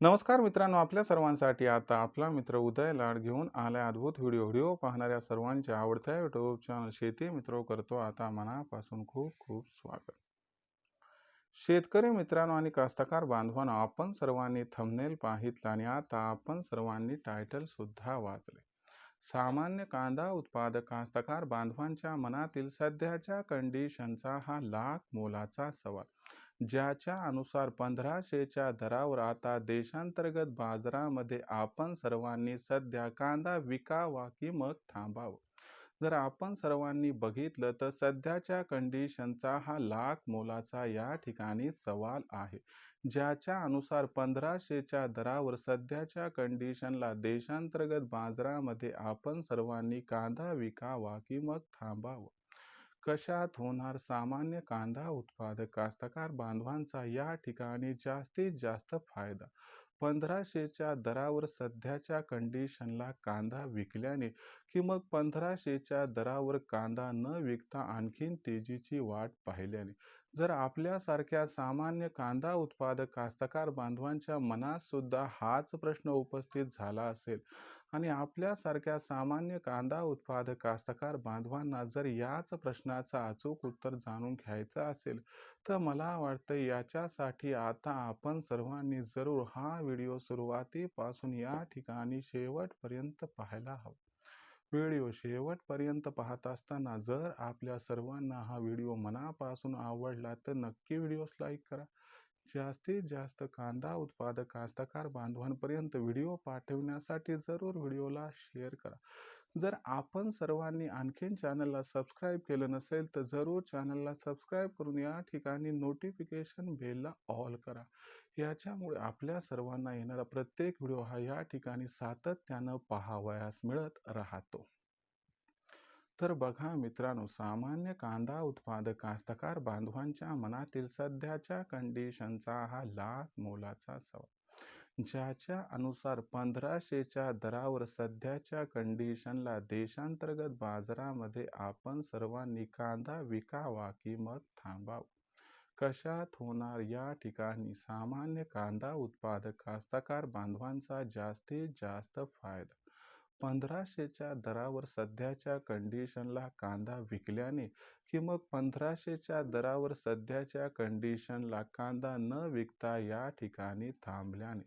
नमस्कार मित्रांनो आपल्या सर्वांसाठी आता आपला मित्र उदय लाड घेऊन आलाय अद्भुत व्हिडिओ. व्हिडिओ पाहणाऱ्या सर्वांच्या आवडत्या युट्यूब चॅनल शेती मित्र करतो. आता मनापासून खूप खूप स्वागत. शेतकरी मित्रांनो आणि कास्तकार बांधवांनो आपण सर्वांनी थंबनेल पाहितलं आणि आता आपण सर्वांनी टायटल सुद्धा वाचले सामान्य कांदा उत्पादक कास्तकार बांधवांच्या मनातील सध्याच्या कंडिशनचा हा लाख मोलाचा सवाल. ज्याच्या अनुसार पंधराशेच्या दरावर आता देशांतर्गत बाजारामध्ये आपण सर्वांनी सध्या कांदा विकावा की मग थांबावं? जर आपण सर्वांनी बघितलं तर सध्याच्या कंडिशनचा हा लाख मोलाचा या ठिकाणी सवाल आहे. ज्याच्या अनुसार पंधराशेच्या दरावर सध्याच्या कंडिशनला देशांतर्गत बाजारामध्ये आपण सर्वांनी कांदा विकावा की मग थांबावं? कशात होणार सामान्य कांदा उत्पादक कास्तकार बांधवांचा या ठिकाणी जास्तीत जास्त फायदा? पंधराशेच्या दरावर सध्याच्या कंडिशनला कांदा विकल्याने की मग पंधराशेच्या दरावर कांदा न विकता आणखीन तेजीची वाट पाहिल्याने. जर आपल्यासारख्या सामान्य कांदा उत्पादक कास्तकार बांधवांच्या मनात सुद्धा हाच प्रश्न उपस्थित झाला असेल आणि आपल्यासारख्या सामान्य कांदा उत्पादक कास्तकार बांधवांना जर याच प्रश्नाचं अचूक उत्तर जाणून घ्यायचं असेल तर मला वाटतं याच्यासाठी आता आपण सर्वांनी जरूर हा व्हिडिओ सुरुवातीपासून या ठिकाणी शेवटपर्यंत पाहायला हवा. व्हिडिओ शेवटपर्यंत पाहत असताना जर आपल्या सर्वांना हा व्हिडिओ मनापासून आवडला तर नक्की व्हिडिओस लाईक करा. जास्तीत जास्त कांदा उत्पादक कास्तकार बांधवांपर्यंत व्हिडिओ पाठवण्यासाठी जरूर व्हिडिओला शेअर करा. जर आपण सर्वांनी आणखीन चॅनलला सबस्क्राईब केलं नसेल तर जरूर चॅनलला सबस्क्राईब करून या ठिकाणी नोटिफिकेशन बेलला ऑल करा. याच्यामुळे आपल्या सर्वांना येणारा प्रत्येक व्हिडिओ हा या ठिकाणी सातत्यानं पाहावयास मिळत राहतो. तर बघा मित्रांनो सामान्य कांदा उत्पादक कास्तकार बांधवांच्या मनातील सध्याच्या कंडिशनचा हा लाख मोलाचा सवाल. ज्याच्या अनुसार पंधराशेच्या दरावर सध्याच्या कंडिशनला देशांतर्गत बाजारामध्ये आपण सर्वांनी कांदा विकावा की मग थांबाव? कशात होणार? या ठिकाणी सामान्य कांदा उत्पादक कास्तकार बांधवांचा जास्तीत जास्त फायदा पंधराशेच्या दरावर सध्याच्या कंडिशनला कांदा विकल्याने किंवा मग पंधराशेच्या दरावर सध्याच्या कंडिशनला कांदा न विकता या ठिकाणी थांबल्याने.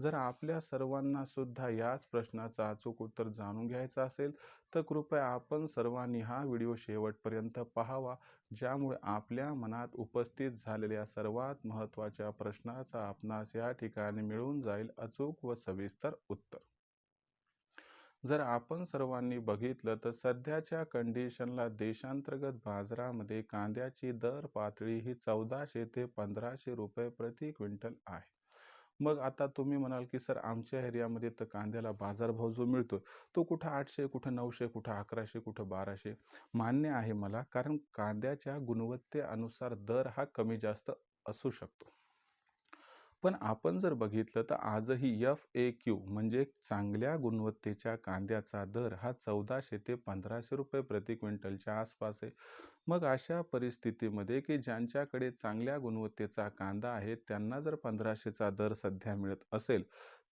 जर आपल्या सर्वांना सुद्धा याच प्रश्नाचं अचूक उत्तर जाणून घ्यायचं असेल तर कृपया आपण सर्वांनी हा व्हिडिओ शेवटपर्यंत पाहावा ज्यामुळे आपल्या मनात उपस्थित झालेल्या सर्वात महत्त्वाच्या प्रश्नाचा आपणास या ठिकाणी मिळून जाईल अचूक व सविस्तर उत्तर. जर आपण सर्वांनी बघितलं तर सध्याच्या कंडिशनला देशांतर्गत बाजारामध्ये कांद्याची दर पातळी ही चौदाशे ते पंधराशे रुपये प्रति क्विंटल आहे. मग आता तुम्ही म्हणाल की सर आमच्या एरियामध्ये तर कांद्याला बाजारभाव जो मिळतो तो कुठं आठशे कुठं नऊशे कुठं अकराशे कुठं बाराशे? मान्य आहे मला कारण कांद्याच्या गुणवत्तेनुसार दर हा कमी जास्त असू शकतो. पण आपण जर बघितलं तर आजही एफ ए क्यू म्हणजे चांगल्या गुणवत्तेच्या कांद्याचा दर हा चौदाशे ते पंधराशे रुपये प्रति क्विंटलच्या आसपास आहे. मग अशा परिस्थितीमध्ये की ज्यांच्याकडे चांगल्या गुणवत्तेचा कांदा आहे त्यांना जर पंधराशेचा दर सध्या मिळत असेल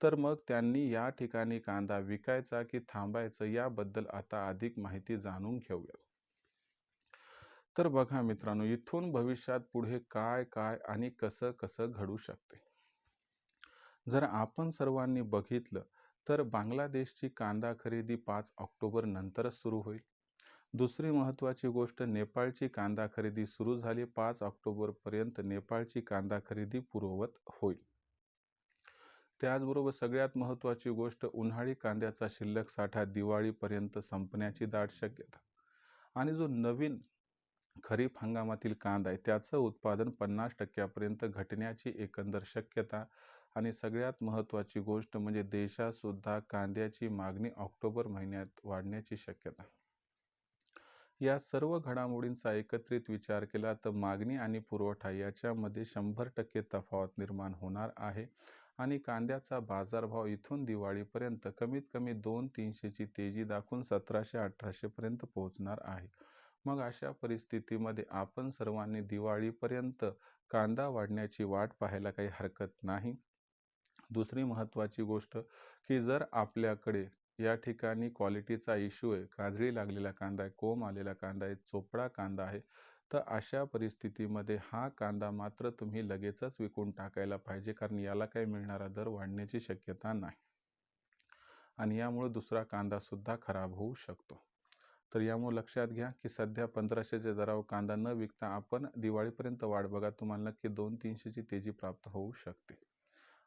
तर मग त्यांनी या ठिकाणी कांदा विकायचा की थांबायचं याबद्दल आता अधिक माहिती जाणून घेऊया. तर बघा मित्रांनो इथून भविष्यात पुढे काय काय आणि कसं कसं घडू शकते? जर आपण सर्वांनी बघितलं तर बांगलादेशची कांदा खरेदी पाच ऑक्टोबर नंतरच सुरू होईल. दुसरी महत्त्वाची गोष्ट नेपाळची कांदा खरेदी सुरू झाली पाच ऑक्टोबरपर्यंत नेपाळची कांदा खरेदी पूर्ववत होईल. त्याचबरोबर सगळ्यात महत्त्वाची गोष्ट उन्हाळी कांद्याचा शिल्लक साठा दिवाळीपर्यंत संपण्याची दाट शक्यता. आणि जो नवीन खरीप हंगामातील कांदा आहे त्याचं उत्पादन पन्नास टक्क्यापर्यंत घटण्याची एकंदर शक्यता आणि सगळ्यात महत्त्वाची गोष्ट म्हणजे देशातसुद्धा कांद्याची मागणी ऑक्टोबर महिन्यात वाढण्याची शक्यता. या सर्व घडामोडींचा एकत्रित विचार केला तर मागणी आणि पुरवठा याच्यामध्ये शंभर टक्के तफावत निर्माण होणार आहे आणि कांद्याचा बाजारभाव इथून दिवाळीपर्यंत कमीत कमी दोन तीनशेची तेजी दाखवून सतराशे अठराशेपर्यंत पोहोचणार आहे. मग अशा परिस्थितीमध्ये आपण सर्वांनी दिवाळीपर्यंत कांदा वाढण्याची वाट पाहायला काही हरकत नाही. दुसरी महत्त्वाची गोष्ट की जर आपल्याकडे या ठिकाणी क्वालिटीचा इश्यू आहे काजळी लागलेला कांदा आहे कोंब आलेला कांदा आहे चोपडा कांदा आहे तर अशा परिस्थितीमध्ये हा कांदा मात्र तुम्ही लगेचच विकून टाकायला पाहिजे कारण याला काही मिळणारा दर वाढण्याची शक्यता नाही. आणि यामुळे दुसरा कांदासुद्धा खराब होऊ शकतो. तर यामुळे लक्षात घ्या की सध्या पंधराशेच्या दरावर कांदा न विकता आपण दिवाळीपर्यंत वाढ बघा तुम्हाला नक्की दोन तीनशेची तेजी प्राप्त होऊ शकते.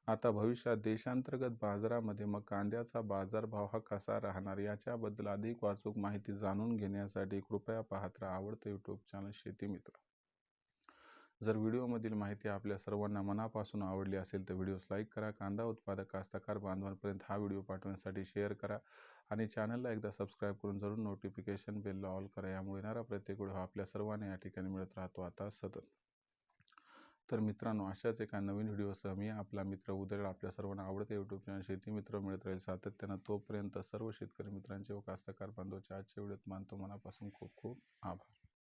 आता भविष्यात देशांतर्गत बाजारामध्ये मग कांद्याचा बाजारभाव हा कसा राहणार याच्याबद्दल अधिक वाचूक माहिती जाणून घेण्यासाठी कृपया पाहत राहा आवडतं यूट्यूब चॅनल शेती मित्र. जर व्हिडिओमधील माहिती आपल्या सर्वांना मनापासून आवडली असेल तर व्हिडिओस लाईक करा कांदा उत्पादक कास्तकार बांधवांपर्यंत हा व्हिडिओ पाठवण्यासाठी शेअर करा आणि चॅनलला एकदा सबस्क्राईब करून जरूर नोटिफिकेशन बेलला ऑल करा. यामुळे येणारा प्रत्येक व्हिडिओ आपल्या सर्वांना या ठिकाणी मिळत राहतो. आता सतत तर मित्रांनो अशाच एका नवीन व्हिडिओसह मी आपला मित्र उदय आपल्या सर्वांना आवडते यूट्यूब चॅनल शेती मित्र मिळत राहील. सातत्यानं तोपर्यंत सर्व शेतकरी मित्रांचे व कास्तकार बांधवच्या आजच्या व्हिडिओत मानतो मनापासून खूप खूप आभार.